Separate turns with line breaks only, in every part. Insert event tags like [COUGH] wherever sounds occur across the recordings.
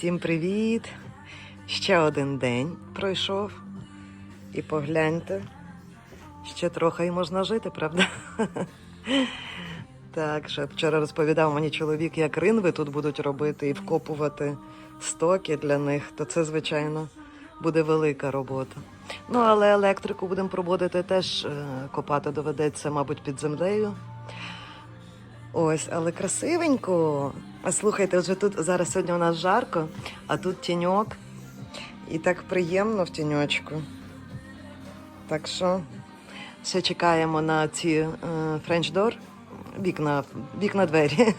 Всім привіт! Ще один день пройшов. І погляньте, ще трохи і можна жити, правда? [LAUGHS] Так, ще вчора розповідав мені чоловік, як ринви тут будуть робити і вкопувати стоки для них, то це, звичайно, буде велика робота. Ну, але електрику будемо проводити теж е, копати доведеться, мабуть, під землею. Ось, але красивенько. А слухайте, вже тут зараз сьогодні у нас жарко, а тут тіньок. І так приємно в тіньочку. Так що ще чекаємо на ці door, вікна, вікна двері.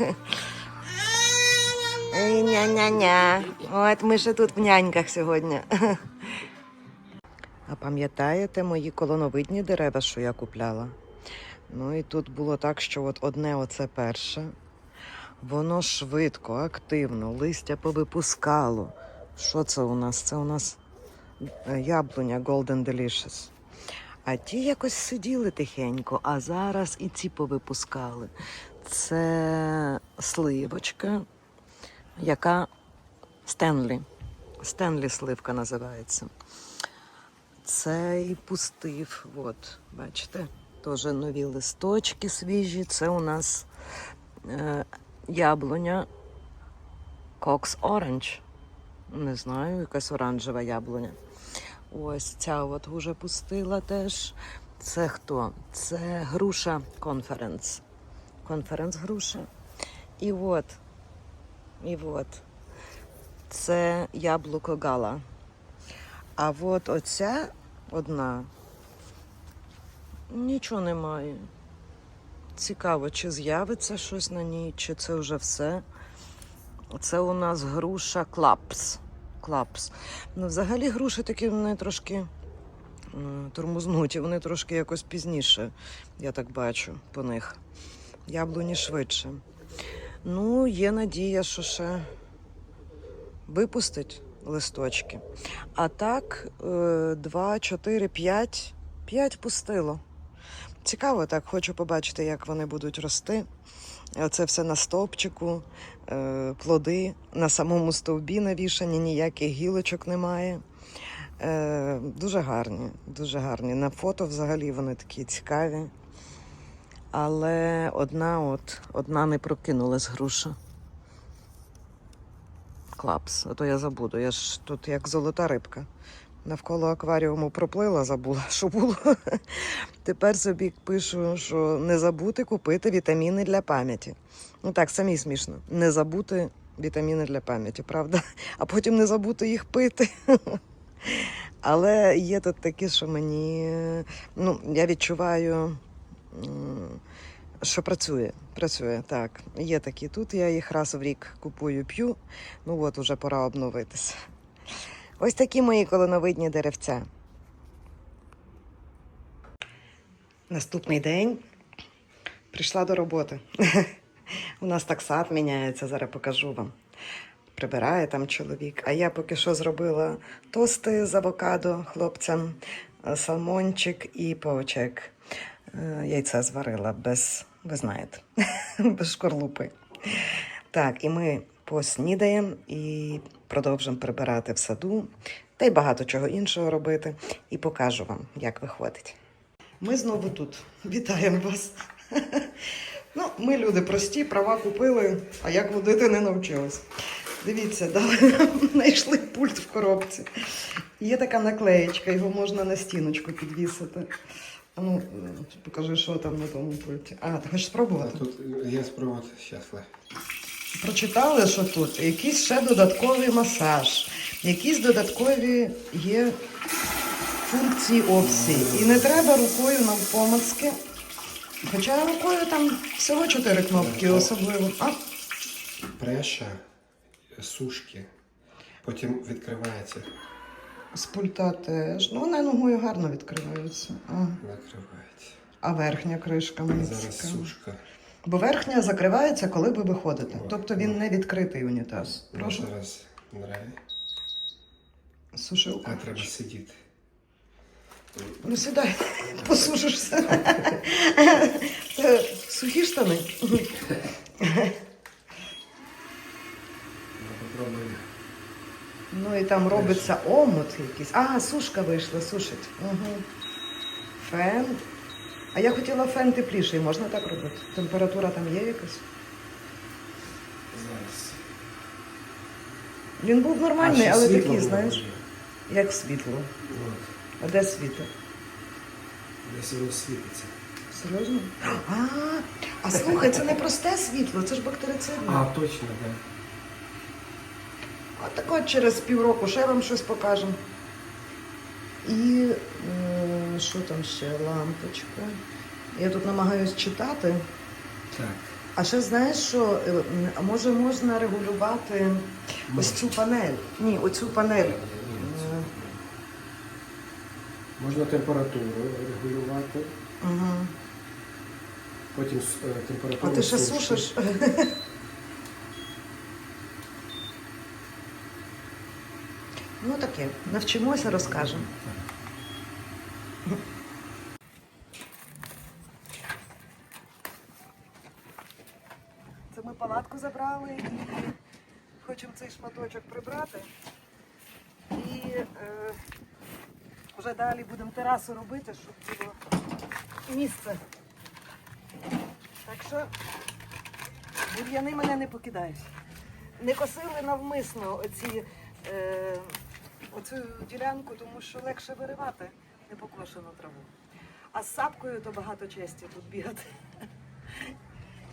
Ня-ня-ня. От ми ще тут в няньках сьогодні. А пам'ятаєте мої колоновидні дерева, що я купляла? Ну і тут було так, що от одне оце перше. Воно швидко, активно, листя повипускало. Що це у нас? Це у нас е, яблуня Golden Delicious. А ті якось сиділи тихенько, а зараз і ці повипускали. Це сливочка, яка Стенлі. Стенлі сливка називається. Це і пустив. От, бачите, теж нові листочки свіжі. Це у нас е, яблуня Cox Orange. Не знаю, якась оранжева яблуня. Ось ця от уже пустила теж. Це хто? Це груша конференц. Конференц груша. І от, і от. Це яблуко гала. А от оця одна нічого немає. Цікаво, чи з'явиться щось на ній, чи це вже все. Це у нас груша клапс. клапс. Ну, взагалі груші такі вони трошки е, тормознуті, вони трошки якось пізніше, я так бачу по них. Яблуні швидше. Ну, є надія, що ще випустить листочки. А так, 2, 4, 5, 5 пустило. Цікаво, так, хочу побачити, як вони будуть рости. Це все на стовпчику, е, плоди на самому стовбі навішані, ніяких гілочок немає. Е, Дуже гарні, дуже гарні. На фото взагалі вони такі цікаві. Але одна от, одна не прокинулась груша. Клапс, а то я забуду. Я ж тут як золота рибка. Навколо акваріуму проплила, забула, що було. [LAUGHS] Тепер собі пишу, що не забути купити вітаміни для пам'яті. Ну так, самі смішно. Не забути вітаміни для пам'яті, правда? [LAUGHS] А потім не забути їх пити. [LAUGHS] Але є тут такі, що мені ну, я відчуваю, що працює. Працює, так. Є такі тут. Я їх раз в рік купую, п'ю. Ну от уже пора обновитися. Ось такі мої колоновидні деревця. Наступний день прийшла до роботи. [LAUGHS] У нас так сад міняється, зараз покажу вам. Прибирає там чоловік. А я поки що зробила тости з авокадо хлопцям, е, салмончик і паучек. Е, Яйце зварила без, ви знаєте, [LAUGHS] без шкорлупи. Так, і ми поснідаємо і продовжимо прибирати в саду, та й багато чого іншого робити. І покажу вам, як виходить. Ми знову тут. Вітаємо вас. [LAUGHS] Ну, ми люди прості, права купили, а як водити не навчились. Дивіться, дали нам [LAUGHS] знайшли пульт в коробці. Є така наклеєчка, його можна на стіночку підвісити. Ну, покажи, що там на тому пульті. А, ти хочеш спробувати?
тут є спробувати щасливо.
Прочитали, що тут якийсь ще додатковий масаж, якісь додаткові є функції опції. І не треба рукою навпомацки. Хоча рукою там всього чотири кнопки, особливо. А,
Преша, сушки, потім відкривається,
з пульта теж. Ну, вона ногою гарно відкривається. А,
накривається.
а верхня кришка мені
Зараз сушка.
Бо верхня закривається, коли ви виходите. Тобто він не відкритий унітаз.
Ну,
Прошу.
Зараз нраві.
Сушилка.
А треба сидіти.
Ну сідай, [LAUGHS] посушишся. Це Сухі штани.
Ну,
Ну і там робиться омут якийсь. А, сушка вийшла, сушить. Угу. Фен. А я хотіла фен тепліший, можна так робити? Температура там є якась?
Зараз.
Він був
А
нормальний,
ще
але
світло
такий,
було
знаєш, як світло.
От.
А де світло?
Десь воно світиться.
Серйозно? А, а слухай, це не просте світло, це ж бактерицидне.
А, точно, так.
А так от через півроку ще вам щось покажемо. І що там ще? Лампочка. Я тут намагаюсь читати.
Так.
А ще знаєш, що е, може можна регулювати ось цю панель? Ні, оцю панель. Е,
Можна температуру регулювати,
Угу.
потім е,
А ти ще сушиш? [LAUGHS] ну таке, навчимося, розкажемо. Це ми палатку забрали і хочемо цей шматочок прибрати. І е, вже далі будемо терасу робити, щоб було місце. Так що бур'яни мене не покидають. Не косили навмисно оці, е, оцю ділянку, тому що легше виривати непокошену траву. А з сапкою то багато честі тут бігати.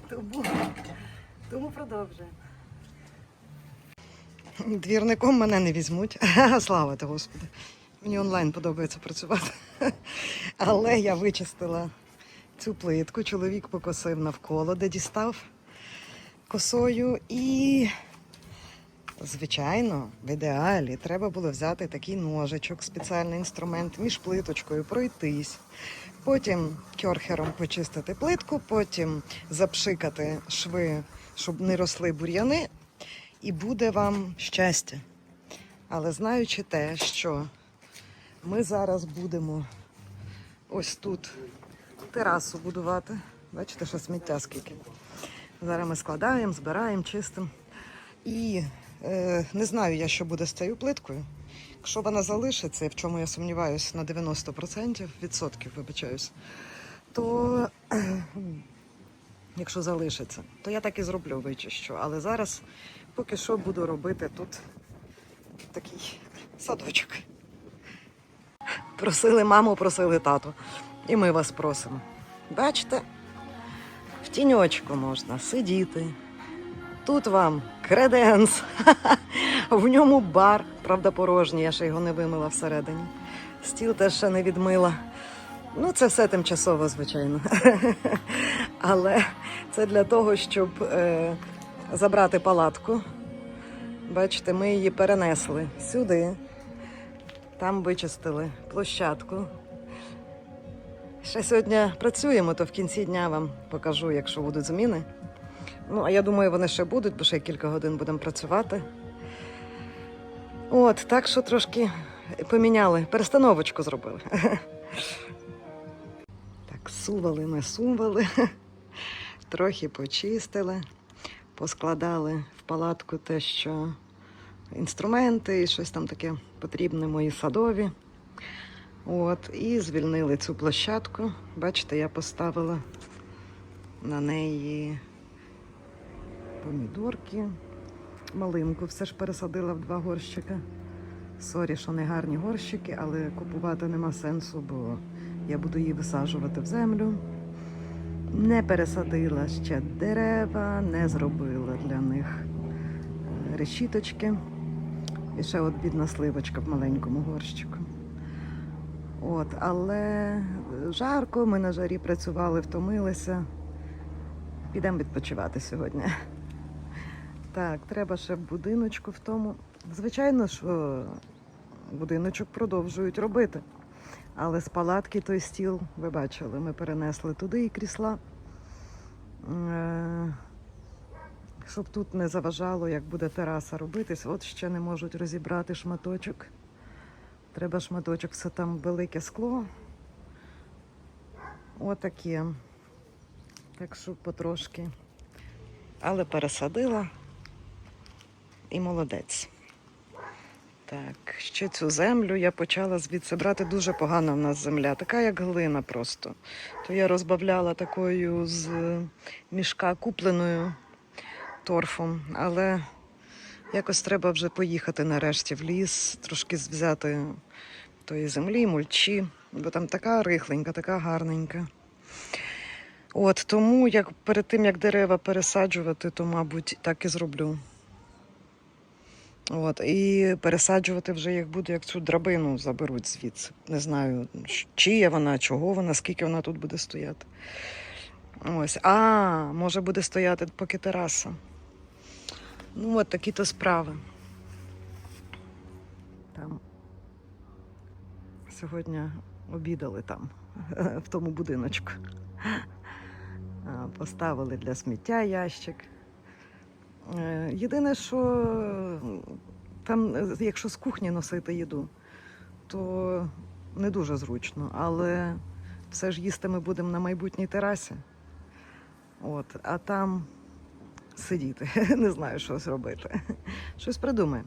Тому, тому продовжуємо. Двірником мене не візьмуть. [LAUGHS] Слава ти, Господи. Мені онлайн подобається працювати. [LAUGHS] Але я вичистила цю плитку. Чоловік покосив навколо, де дістав косою. І, звичайно, в ідеалі треба було взяти такий ножичок, спеціальний інструмент між плиточкою, пройтись. Потім кьорхером почистити плитку, потім запшикати шви, щоб не росли бур'яни, і буде вам щастя. Але знаючи те, що ми зараз будемо ось тут терасу будувати. Бачите, що сміття скільки. Зараз ми складаємо, збираємо, чистимо. І не знаю я, що буде з цією плиткою. Якщо вона залишиться, в чому я сумніваюся на 90% відсотків, вибачаюсь, то е, [CLEARS THROAT] якщо залишиться, то я так і зроблю вичищу. Але зараз поки що буду робити тут такий садочок. Просили маму, просили тату. І ми вас просимо. Бачите, в тіньочку можна сидіти. Тут вам креденс. [LAUGHS] В ньому бар, правда, порожній, я ще його не вимила всередині. Стіл теж ще не відмила. Ну, це все тимчасово, звичайно. [LAUGHS] Але це для того, щоб е, забрати палатку. Бачите, ми її перенесли сюди. Там вичистили площадку. Ще сьогодні працюємо, то в кінці дня вам покажу, якщо будуть зміни. Ну, а я думаю, вони ще будуть, бо ще кілька годин будемо працювати. От, так що трошки поміняли, перестановочку зробили. [LAUGHS] Так, сували ми сували, [LAUGHS] трохи почистили, поскладали в палатку те, що інструменти і щось там таке потрібне, мої садові. От, і звільнили цю площадку. Бачите, я поставила на неї помідорки, малинку. Все ж пересадила в два горщика. Сорі, що не гарні горщики, але купувати нема сенсу, бо я буду її висаджувати в землю. Не пересадила ще дерева, не зробила для них е, решіточки. І ще от бідна сливочка в маленькому горщику. От, але жарко, ми на жарі працювали, втомилися. Підемо відпочивати сьогодні. Так, треба ще будиночку в тому. Звичайно, що будиночок продовжують робити. Але з палатки той стіл, ви бачили, ми перенесли туди і крісла. Е, Щоб тут не заважало, як буде тераса робитись. От ще не можуть розібрати шматочок. Треба шматочок, це там велике скло. Отаке. Так що потрошки. Але пересадила і молодець. Так, ще цю землю я почала звідси брати дуже погана в нас земля, така як глина просто. То я розбавляла такою з мішка купленою торфом, але якось треба вже поїхати нарешті в ліс, трошки взяти тої землі, мульчі, бо там така рихленька, така гарненька. От тому, як перед тим як дерева пересаджувати, то, мабуть, так і зроблю. От, і пересаджувати вже їх буду, як цю драбину заберуть звідси. Не знаю, чия вона, чого вона, скільки вона тут буде стояти. Ось. А, може буде стояти поки тераса. Ну, от такі то справи. Там сьогодні обідали там, [LAUGHS] в тому будиночку. Поставили для сміття ящик. Е, Єдине, що там, е, якщо з кухні носити їду, то не дуже зручно, але все ж їсти ми будемо на майбутній терасі. От, а там сидіти. [LAUGHS] Не знаю, що зробити. Щось придумаю.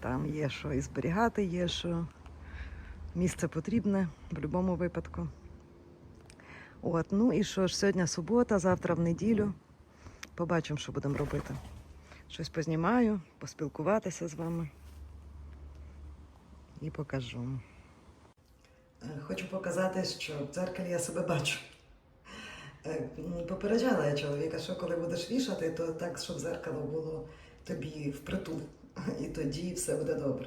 Там є що і зберігати, є що місце потрібне в будь-якому випадку. От, ну і що ж, сьогодні субота, завтра в неділю. Побачимо, що будемо робити. Щось познімаю, поспілкуватися з вами і покажу. Е, Хочу показати, що в дзеркалі я себе бачу. Е, Попереджала я чоловіка, що коли будеш вішати, то так, щоб дзеркало було тобі впритул, і тоді все буде добре.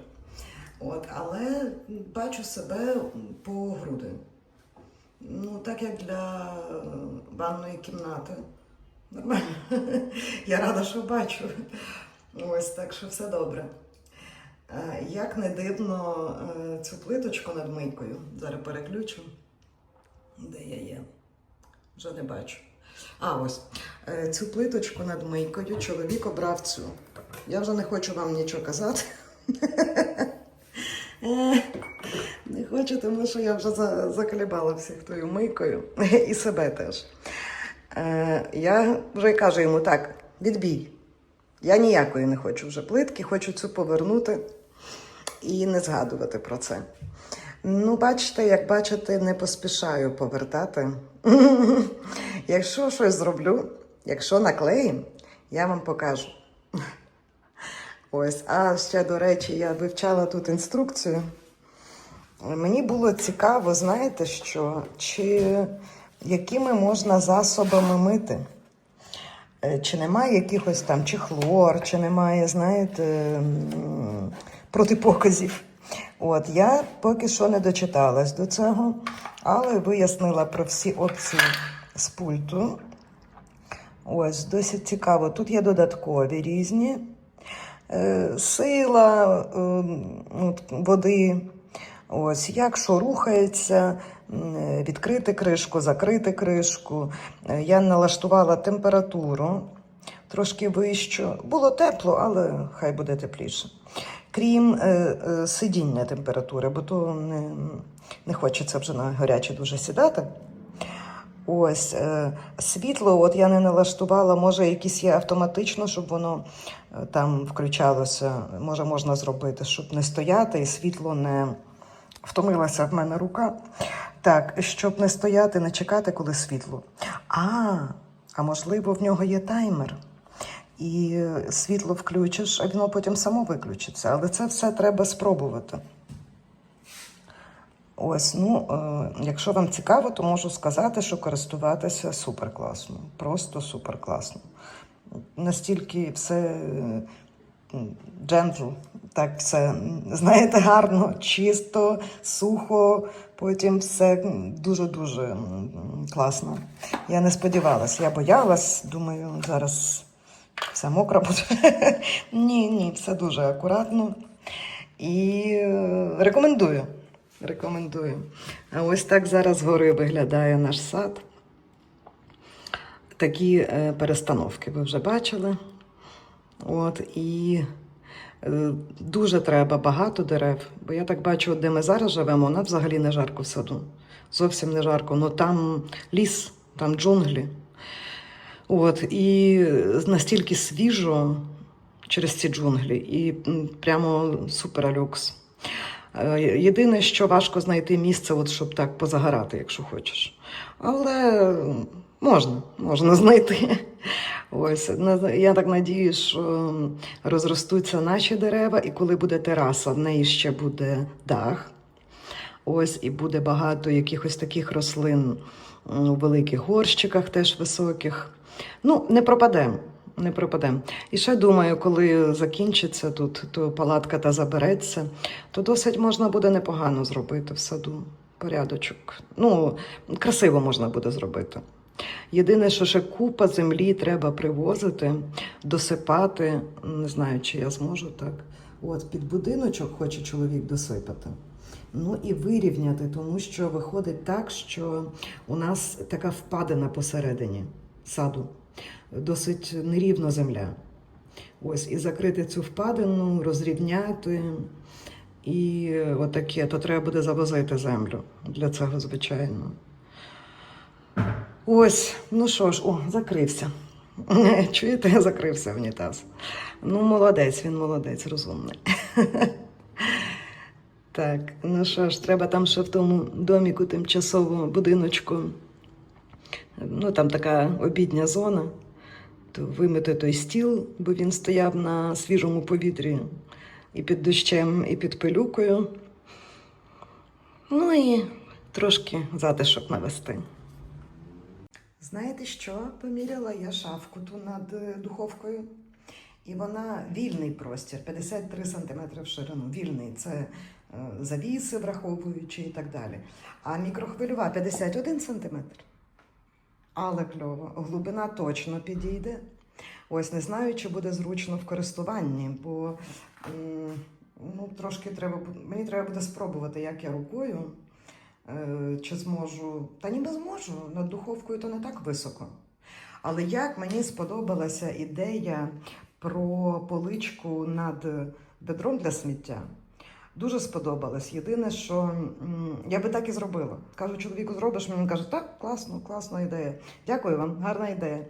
От, але бачу себе по груди. Ну, так як для е, ванної кімнати. Нормально. [LAUGHS] Я рада, що бачу. Ось так що все добре. Е, Як не дивно, е, цю плиточку над мийкою. Зараз переключу. Де я є? Вже не бачу. А, ось. Е, Цю плиточку над мийкою чоловік обрав цю. Я вже не хочу вам нічого казати. [LAUGHS] Не хочу, тому що я вже за- заколебала всіх тою мийкою [LAUGHS] і себе теж. Е, я вже кажу йому так: відбій. Я ніякої не хочу вже плитки, хочу цю повернути і не згадувати про це. Ну, бачите, як бачите, не поспішаю повертати. [LAUGHS] Якщо щось зроблю, якщо наклеїм, я вам покажу. [LAUGHS] Ось, а ще, до речі, я вивчала тут інструкцію. Мені було цікаво, знаєте що, чи якими можна засобами мити. Е, Чи немає якихось там, чи хлор, чи немає, знаєте, протипоказів. От я поки що не дочиталась до цього, але вияснила про всі опції з пульту. Ось, досить цікаво. Тут є додаткові різні е, сила е, води. Ось, як що рухається, відкрити кришку, закрити кришку. Е, Я налаштувала температуру трошки вищу. Було тепло, але хай буде тепліше. Крім е, е, сидіння температури, бо то не, не хочеться вже на гаряче дуже сідати. Ось е, світло, от я не налаштувала, може, якісь є автоматично, щоб воно е, там включалося. Може, можна зробити, щоб не стояти, і світло не втомилася в мене рука. Так, щоб не стояти, не чекати, коли світло. А, а можливо, в нього є таймер. І світло включиш, а воно потім само виключиться. Але це все треба спробувати. Ось, ну, е, якщо вам цікаво, то можу сказати, що користуватися супер класно. Просто супер класно. Настільки все джентл, так все, знаєте, гарно, чисто, сухо, потім все дуже-дуже класно. Я не сподівалась, я боялась, думаю, зараз вся мокра буде. [LAUGHS] ні, ні, все дуже акуратно. І е, рекомендую. Рекомендую. А ось так зараз згори виглядає наш сад. Такі е, перестановки ви вже бачили. От, і дуже треба багато дерев. Бо я так бачу, де ми зараз живемо, нам взагалі не жарко в саду. Зовсім не жарко. Ну там ліс, там джунглі. От, і настільки свіжо, через ці джунглі. І прямо супералюкс. Е, Єдине, що важко знайти місце, от, щоб так позагорати, якщо хочеш. Але можна, можна знайти. Ось я так надію, що розростуться наші дерева, і коли буде тераса, в неї ще буде дах. Ось і буде багато якихось таких рослин у великих горщиках, теж високих. Ну, не пропадемо. Не пропадемо. І ще думаю, коли закінчиться тут, то палатка та забереться, то досить можна буде непогано зробити в саду. Порядочок. Ну, красиво можна буде зробити. Єдине, що ще купа землі треба привозити, досипати. Не знаю, чи я зможу так. От під будиночок хоче чоловік досипати. Ну і вирівняти, тому що виходить так, що у нас така впадина посередині саду, досить нерівна земля. Ось, і закрити цю впадину, розрівняти. І отаке, то треба буде завозити землю для цього, звичайно. Ось, ну що ж, о, закрився. [LAUGHS] Чуєте, закрився унітаз. Ну, молодець, він молодець, розумний. [LAUGHS] Так, ну що ж, треба там ще в тому доміку тимчасовому будиночку. Ну, там така обідня зона. То вимити той стіл, бо він стояв на свіжому повітрі і під дощем, і під пилюкою. Ну і трошки затишок навести. Знаєте що? Поміряла я шафку ту над е, духовкою. І вона вільний простір, 53 см в ширину. Вільний це е, завіси, враховуючи і так далі. А мікрохвильова 51 см. Але кльово. Глибина точно підійде. Ось не знаю, чи буде зручно в користуванні, бо ну, трошки треба, мені треба буде спробувати, як я рукою. Е, Чи зможу? Та ніби зможу. Над духовкою то не так високо. Але як мені сподобалася ідея про поличку над бедром для сміття. Дуже сподобалось. Єдине, що я би так і зробила. Кажу, чоловіку зробиш, він каже, так, класно, класна ідея. Дякую вам, гарна ідея.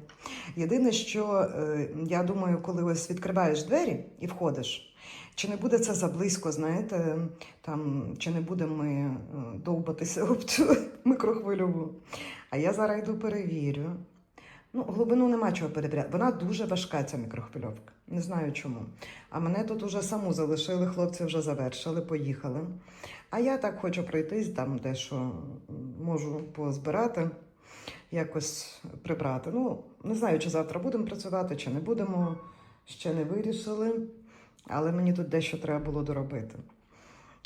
Єдине, що е, я думаю, коли ось відкриваєш двері і входиш, чи не буде це заблизько, знаєте, там, чи не будемо ми е, довбатися об цю [LAUGHS] микрохвильову. А я зараз йду перевірю. Ну, глибину нема чого перевіряти. Вона дуже важка, ця мікрохвильовка. Не знаю чому. А мене тут уже саму залишили, хлопці вже завершили, поїхали. А я так хочу пройтись, там дещо м, можу позбирати, якось прибрати. Ну, не знаю, чи завтра будемо працювати, чи не будемо. Ще не вирішили. Але мені тут дещо треба було доробити.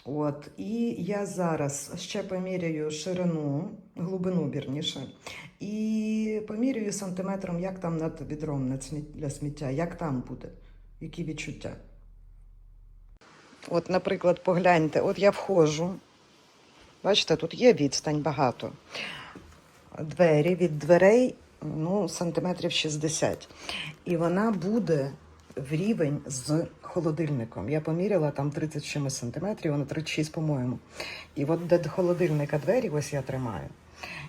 От, і я зараз ще поміряю ширину, глибину вірніше, і поміряю сантиметром, як там над відром для сміття, як там буде, які відчуття. От, наприклад, погляньте, от я входжу. Бачите, тут є відстань багато. Двері від дверей ну, сантиметрів 60. І вона буде в рівень з холодильником. Я поміряла там 30 з чимось сантиметрів, вона 36, по-моєму. І от до холодильника двері ось я тримаю.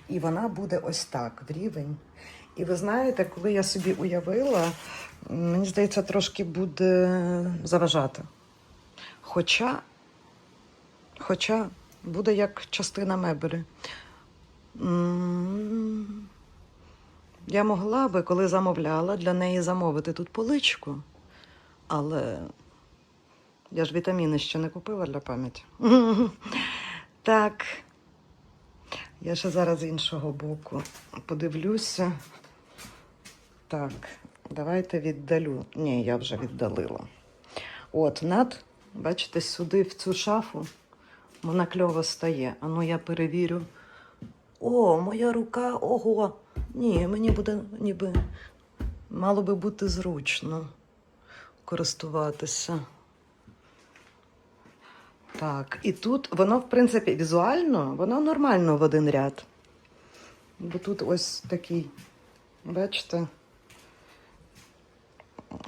І вона буде ось так, в рівень. І ви знаєте, коли я собі уявила, мені здається, трошки буде заважати. Хоча, хоча буде як частина мебелі. Я могла би, коли замовляла, для неї замовити тут поличку, але я ж вітаміни ще не купила для пам'яті. [LAUGHS] Так. Я ще зараз з іншого боку подивлюся. Так, давайте віддалю. Ні, я вже віддалила. От, над, бачите, сюди в цю шафу вона кльово стає. Ану, я перевірю. О, моя рука, ого. Ні, мені буде ніби мало би бути зручно користуватися. Так, і тут воно, в принципі, візуально, воно нормально в один ряд. Бо тут ось такий, бачите.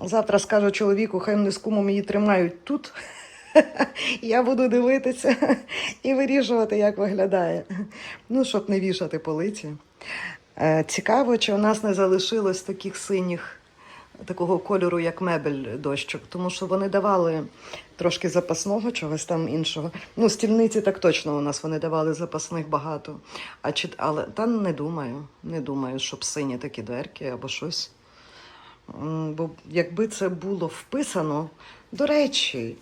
Завтра скажу чоловіку, хай вони з кумом її тримають тут. [LAUGHS] Я буду дивитися [LAUGHS] і вирішувати, як виглядає. Ну, щоб не вішати полиці. Е, Цікаво, чи у нас не залишилось таких синіх такого кольору, як мебель дощок, тому що вони давали трошки запасного, чогось там іншого. Ну, стільниці так точно у нас вони давали запасних багато. А чи, але та не думаю, не думаю, щоб сині такі дверки або щось. Бо якби це було вписано, до речі,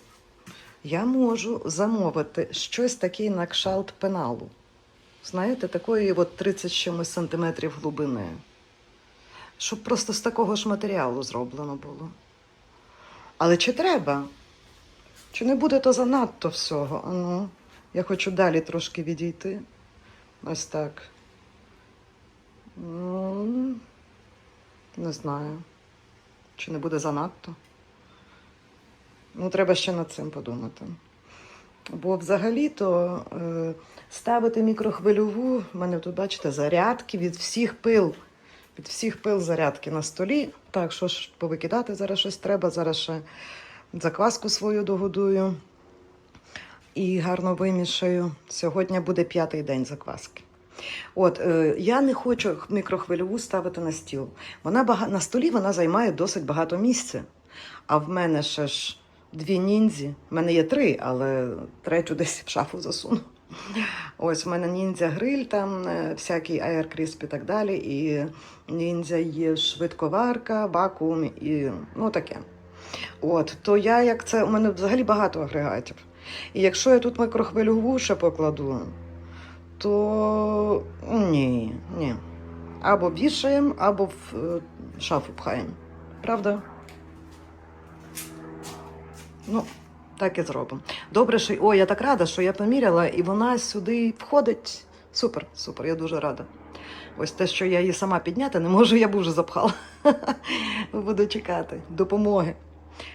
я можу замовити щось таке на кшалт пеналу. Знаєте, такої от 30 чимось сантиметрів глибини. Щоб просто з такого ж матеріалу зроблено було. Але чи треба? Чи не буде то занадто всього? А ну, я хочу далі трошки відійти. Ось так. Ну, не знаю. Чи не буде занадто? Ну, треба ще над цим подумати. Бо взагалі-то е, ставити мікрохвильову, в мене тут, бачите, зарядки від всіх пил. Від всіх пил зарядки на столі. Так, що ж повикидати зараз щось треба. Зараз ще закваску свою догодую і гарно вимішаю. Сьогодні буде п'ятий день закваски. От, е, я не хочу мікрохвильову ставити на стіл. Вона бага... на столі вона займає досить багато місця. А в мене ще ж дві ніндзі. В мене є три, але третю десь в шафу засуну. Ось в мене ніндзя гриль, там е, всякий аеркрісп і так далі. І ніндзя є швидковарка, вакуум і ну таке. От, то я як це, у мене взагалі багато агрегатів. І якщо я тут микрохвильову ще покладу, то ні, ні. Або вішаємо, або в е, шафу пхаємо. Правда? Ну, так і зробимо. Добре, що о, я так рада, що я поміряла, і вона сюди входить. Супер, супер, я дуже рада. Ось те, що я її сама підняти не можу, я б уже запхала. [LAUGHS] Буду чекати допомоги.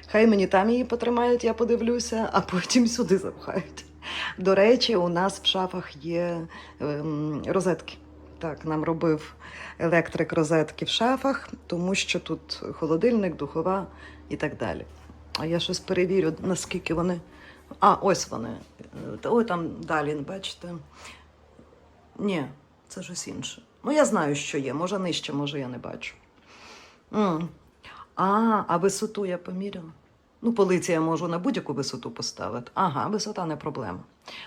Хай мені там її потримають, я подивлюся, а потім сюди запхають. До речі, у нас в шафах є ем, розетки. Так, нам робив електрик розетки в шафах, тому що тут холодильник, духова і так далі. А я щось перевірю, наскільки вони. А, ось вони. Ой, там далі, бачите. Ні, це щось інше. Ну, я знаю, що є. Може нижче, може я не бачу. М. А, а висоту я поміряла. Ну, полиці можу на будь-яку висоту поставити. Ага, висота не проблема.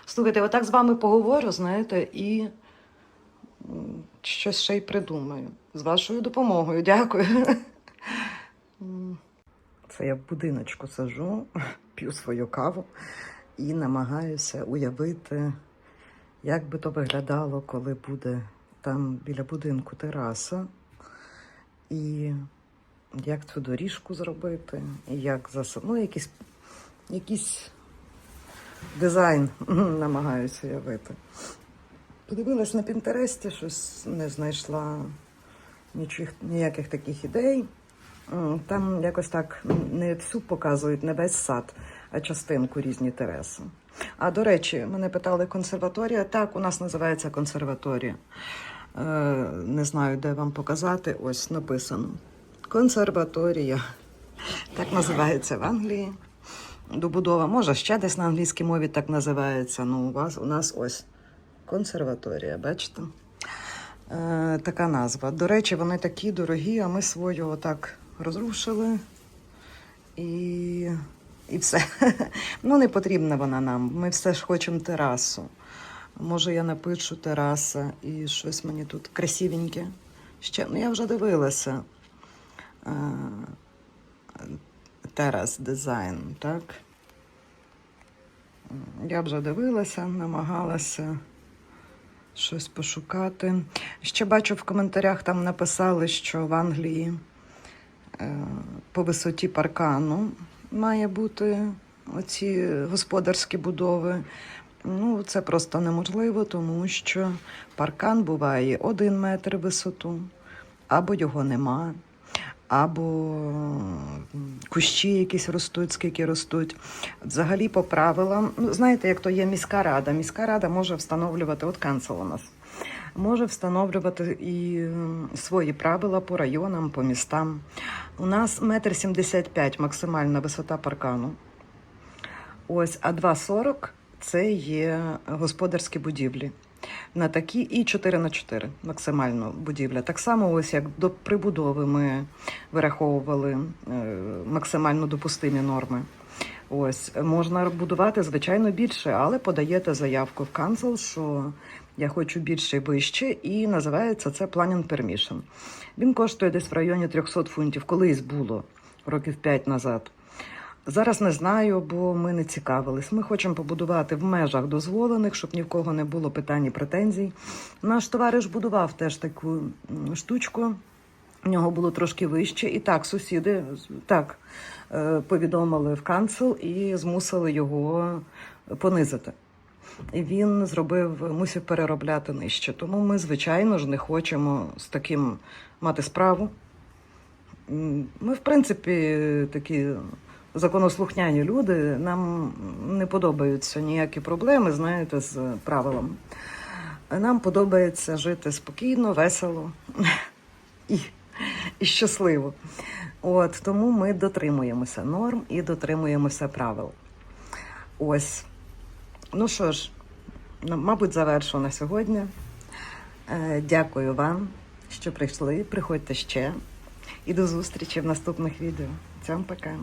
Слухайте, отак з вами поговорю, знаєте, і щось ще й придумаю. З вашою допомогою. Дякую. Це я в будиночку сажу, [LAUGHS] п'ю свою каву і намагаюся уявити, як би то виглядало, коли буде там біля будинку тераса. І як цю доріжку зробити, і як засад... ну, якийсь, якийсь дизайн [LAUGHS] намагаюся уявити. Подивилась на Пінтересті, щось не знайшла нічих, ніяких таких ідей. Там якось так не всю показують, не весь сад, а частинку різні тереси. А до речі, мене питали консерваторія. Так, у нас називається консерваторія. Е, не знаю, де вам показати. Ось написано. Консерваторія. Так називається в Англії. Добудова, може, ще десь на англійській мові так називається. Ну, у вас у нас ось консерваторія, бачите? Е, така назва. До речі, вони такі дорогі, а ми свою отак розрушили. І, і все. [LAUGHS] ну, не потрібна вона нам. Ми все ж хочемо терасу. Може, я напишу тераса і щось мені тут красивеньке. Ще, ну, я вже дивилася. Е, терас дизайн, так? Я вже дивилася, намагалася щось пошукати. Ще бачу в коментарях там написали, що в Англії по висоті паркану має бути оці господарські будови. Ну, це просто неможливо, тому що паркан буває один метр висоту, або його нема, або кущі якісь ростуть, скільки ростуть. Взагалі, по правилам, ну, знаєте, як то є міська рада. Міська рада може встановлювати, от канцел у нас, може встановлювати і свої правила по районам, по містам. У нас метр сімдесят п'ять максимальна висота паркану. Ось, а 2,40 це є господарські будівлі. на такі і 4 на 4 максимально будівля. Так само, ось як до прибудови ми вираховували е, максимально допустимі норми. Ось можна будувати звичайно більше, але подаєте заявку в канцел, що я хочу більше і вище, і називається це Planning Permission. Він коштує десь в районі 300 фунтів. Колись було років 5 назад. Зараз не знаю, бо ми не цікавились. Ми хочемо побудувати в межах дозволених, щоб ні в кого не було питань і претензій. Наш товариш будував теж таку штучку. В нього було трошки вище. І так, сусіди так е, повідомили в канцел і змусили його понизити. Він зробив, мусив переробляти нижче. Тому ми, звичайно ж, не хочемо з таким мати справу. Ми, в принципі, такі законослухняні люди. Нам не подобаються ніякі проблеми, знаєте, з правилами. Нам подобається жити спокійно, весело [LAUGHS] і, і щасливо. От тому ми дотримуємося норм і дотримуємося правил. Ось. Ну що ж, мабуть, завершу на сьогодні. Е, Дякую вам, що прийшли. Приходьте ще. І до зустрічі в наступних відео. Цям пока.